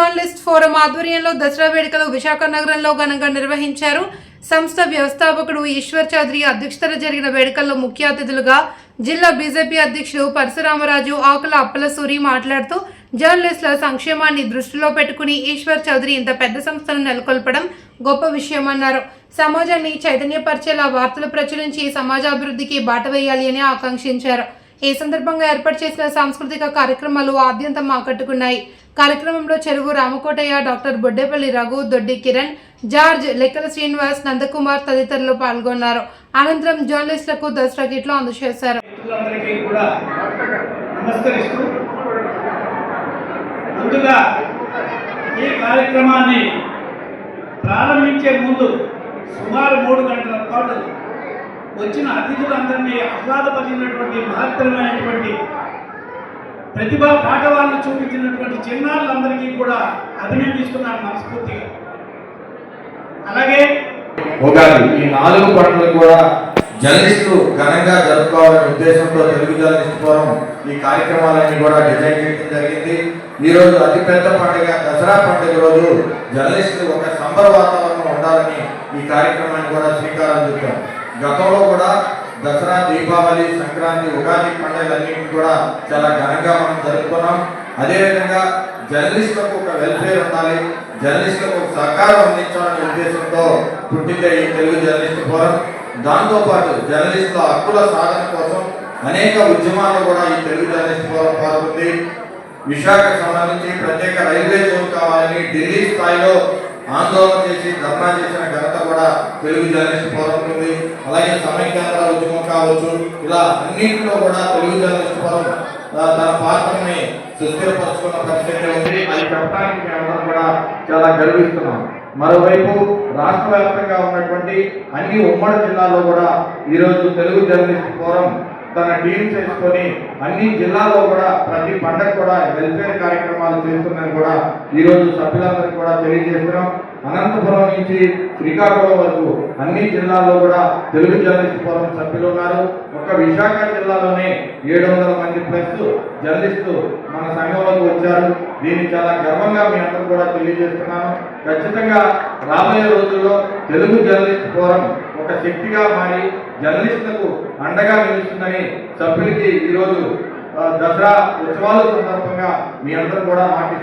Journalist forum ఆధ్వర్యంలో దసరా వేడుకలు విశాఖ నగరంలో ఘనంగా నిర్వహించారు. సంస్థ వ్యవస్థాపకుడు ఈశ్వర్ చౌదరి అధ్యక్షతన జరిగిన వేడుకల్లో ముఖ్య అతిథులుగా జిల్లా బీజేపీ అధ్యక్షుడు పరశురామరాజు ఆకుల అప్పలసూరి మాట్లాడుతూ జర్నలిస్టుల సంక్షేమాన్ని దృష్టిలో పెట్టుకుని ఈశ్వర్ చౌదరి ఇంత పెద్ద సంస్థను నెలకొల్పడం గొప్ప విషయమన్నారు. సమాజాన్ని చైతన్యపరిచేలా వార్తలు ప్రచురించి సమాజాభివృద్ధికి బాట వేయాలి అని ఆకాంక్షించారు. ఈ సందర్భంగా ఏర్పాటు చేసిన సాంస్కృతిక కార్యక్రమాలు ఆద్యంతం ఆకట్టుకున్నాయి. కార్యక్రమంలో చెరువు రామకోటయ్య డాక్టర్ బొడ్డేపల్లి రఘు దొడ్డి కిరణ్ జార్జ్ లెక్కల శ్రీనివాస్ నందకుమార్ తదితరులు పాల్గొన్నారు. అనంతరం జర్నలిస్టులకు దసరా కిట్లు అందజేశారు. ముందుగా ఈ కార్యక్రమాన్ని ప్రారంభించే ముందు సుమారు మూడు గంటల పాటు వచ్చిన అతిథులందరినీ ఆహ్లాదపరిచినటువంటి మహత్తరమైనటువంటి ప్రతిభా పాటవాళ్ళు చూపించినటువంటి చిన్నారులందరికీ కూడా అభినందిస్తున్నాను మనస్ఫూర్తిగా. అలాగే ఉగాది ఈ నాలుగు పంటలు కూడా జర్నలిస్టులు ఘనంగా జరుపుకోవాలనే ఉద్దేశంతో తెలుగు జర్నలిస్ట్ ఫోరం ఈ కార్యక్రమాలన్నీ కూడా డిజైన్ చేయడం జరిగింది. ఈ రోజు అతిపెద్ద పండుగ దసరా పండుగ రోజు జర్నలిస్టులు ఒక సంబర వాతావరణం ఉండాలని ఈ కార్యక్రమాన్ని కూడా శ్రీకారం చుట్టాం. గతంలో కూడా దసరా దీపావళి సంక్రాంతి ఉగాది పండుగలన్నింటినీ కూడా చాలా ఘనంగా మనం జరుపుకున్నాం. అదేవిధంగా జర్నలిస్టులకు ఒక వెల్ఫేర్ ఉండాలి జర్నలిస్టులకు ఒక సహకారం అందించాలనే ఉద్దేశంతో పుట్టిందే ఈ తెలుగు జర్నలిస్ట్ ఫోరం. దాంతోపాటు జర్నలిస్టుల హక్కుల సాధన కోసం అనేక ఉద్యమాల్లో కూడా ఈ తెలుగు జర్నలిస్ట్ ఫోరం పాల్గొంది. విశాఖకు సంబంధించి ప్రత్యేక రైల్వే జోన్ కావాలని ఢిల్లీ స్థాయిలో ఆందోళన చేసి ధర్నా చేసిన ఘనత కూడా తెలుగు జర్నలిస్ట్ ఫోరం ఉంది. అలాగే సమైక్యాంధ్ర ఉద్యమం కావచ్చు. ఇలా అన్నింటిలో కూడా తెలుగు జర్నలిస్ట్ ఫోరం తన పాత్రని సుస్థిరపరచుకున్న పరిస్థితి ఉంది. అది చెప్పడానికి మేమందరం కూడా చాలా గర్విస్తున్నాం. మరోవైపు రాష్ట్ర వ్యాప్తంగా ఉన్నటువంటి అన్ని ఉమ్మడి జిల్లాల్లో కూడా ఈరోజు తెలుగు జర్నలిస్ట్ ఫోరం తన టీం చేసుకొని అన్ని జిల్లాల్లో కూడా ప్రతి పండగ కూడా వెల్ఫేర్ కార్యక్రమాలు చేస్తుందని కూడా ఈరోజు సభ్యులందరికీ కూడా తెలియజేస్తున్నాం. అనంతపురం నుంచి శ్రీకాకుళం వరకు అన్ని జిల్లాల్లో కూడా తెలుగు జర్నలిస్ట్ ఫోరం సభ్యులు ఉన్నారు. ఒక విశాఖ జిల్లాలోనే ఏడు వందల మంది ప్లస్ జర్నలిస్టులు మన సంఘంలోకి వచ్చారు. దీన్ని చాలా గర్వంగా మీ అందరూ కూడా తెలియజేస్తున్నాను. ఖచ్చితంగా రాబోయే రోజుల్లో తెలుగు జర్నలిస్ట్ ఫోరం ఒక శక్తిగా మారి జర్నలిస్టులకు అండగా నిలుస్తుందని సభ్యులకి ఈరోజు దసరా ఉత్సవాల సందర్భంగా మీ అందరూ కూడా మాటి